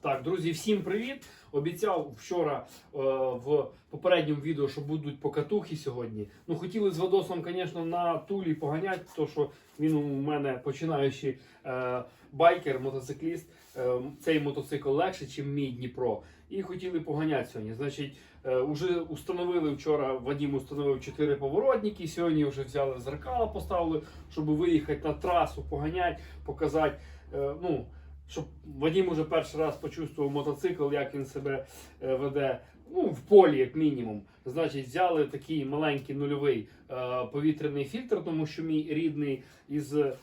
Так, друзі, всім привіт! Обіцяв вчора е, в попередньому відео, що будуть покатухи сьогодні. Ну, хотіли з Вадосом, звісно, на тулі поганяти, тому що він у мене починаючий е, байкер, мотоцикліст. Е, цей мотоцикл легше, ніж мій Дніпро. І хотіли поганяти сьогодні. Значить, е, уже установили вчора, Вадим установив 4 поворотники. Сьогодні вже взяли зеркала, поставили, щоб виїхати на трасу, поганяти, показати. е, ну, щоб Вадим уже перший раз почувствував мотоцикл, як він себе е, веде. Ну, в полі, як мінімум. Значить, взяли такий маленький нульовий е, повітряний фільтр, тому що мій рідний із е,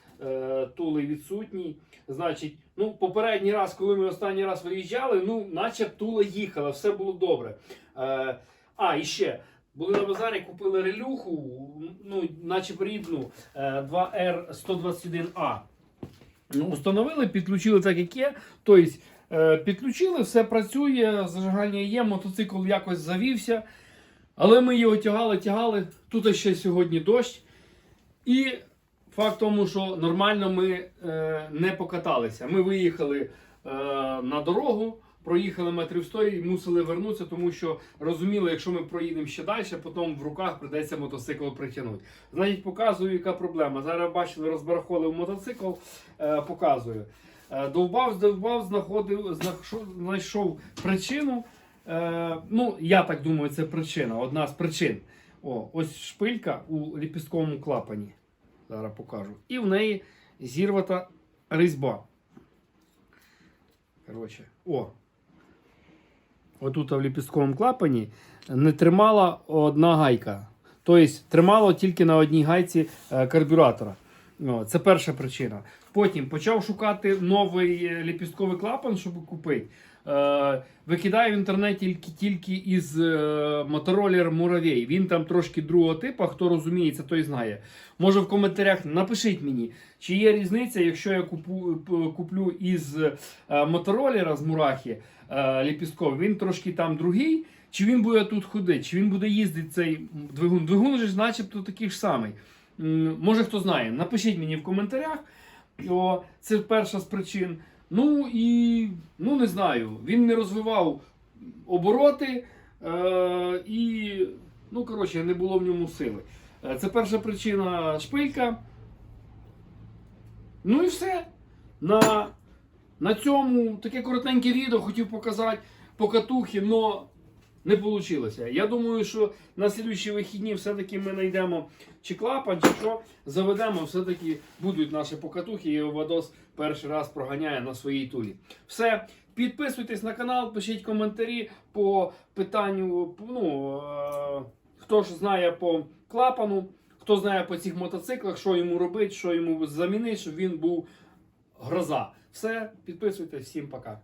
тули відсутній. Значить, ну, попередній раз, коли ми останній раз виїжджали, ну, наче тула їхала, все було добре. Е, а, і ще. Були на базарі, купили релюху, ну, наче рідну е, 2R121A. Ну, Установили, підключили так, як є. Тобто, е, підключили, все працює, зажигання є, мотоцикл якось завівся. Але ми його тягали, тягали. Тут ще сьогодні дощ. І факт тому, що нормально ми е, не покаталися. Ми виїхали е, на дорогу, проїхали метрів 100 і мусили вернутися, тому що розуміли, якщо ми проїдемо ще далі, потім в руках прийдеться мотоцикл притягнути. Значить, показую, яка проблема. Зараз бачили, розбарахолив мотоцикл, е, показую. Е, довбав, довбав, знаходив, знайшов, знайшов причину. Е, ну, я так думаю, це причина, одна з причин. О, ось шпилька у ліпістковому клапані. Зараз покажу. І в неї зірвата різьба. Коротше, о. Отут в ліпістковому клапані не тримала одна гайка. Тобто тримало тільки на одній гайці е, карбюратора. Це перша причина. Потім почав шукати новий е, ліпістковий клапан, щоб купити. Е, викидаю в інтернеті тільки, тільки із Motorola Mуравей. Він там трошки другого типу. Хто розуміється, той знає. Може в коментарях напишіть мені, чи є різниця, якщо я купу, куплю із Motorola з Мурахи е, він трошки там другий. Чи він буде тут ходити, чи він буде їздити цей двигун? Двигун же начебто такий ж самий. Може хто знає, напишіть мені в коментарях. О, це перша з причин. Ну і ну не знаю, він не розвивав обороти е, і, ну, коротше, не було в ньому сили. Е, Це перша причина шпилька. Ну і все. На, на цьому таке коротеньке відео хотів показати покатухи, але не вийшло. Я думаю, що на слідуючі вихідні все-таки ми знайдемо чи клапан, чи що, заведемо, все-таки будуть наші покатухи, і Вадос перший раз проганяє на своїй тулі. Все, підписуйтесь на канал, пишіть коментарі по питанню, ну, е, хто ж знає по клапану, хто знає по цих мотоциклах, що йому робити, що йому замінити, щоб він був гроза. Все, підписуйтесь, всім пока.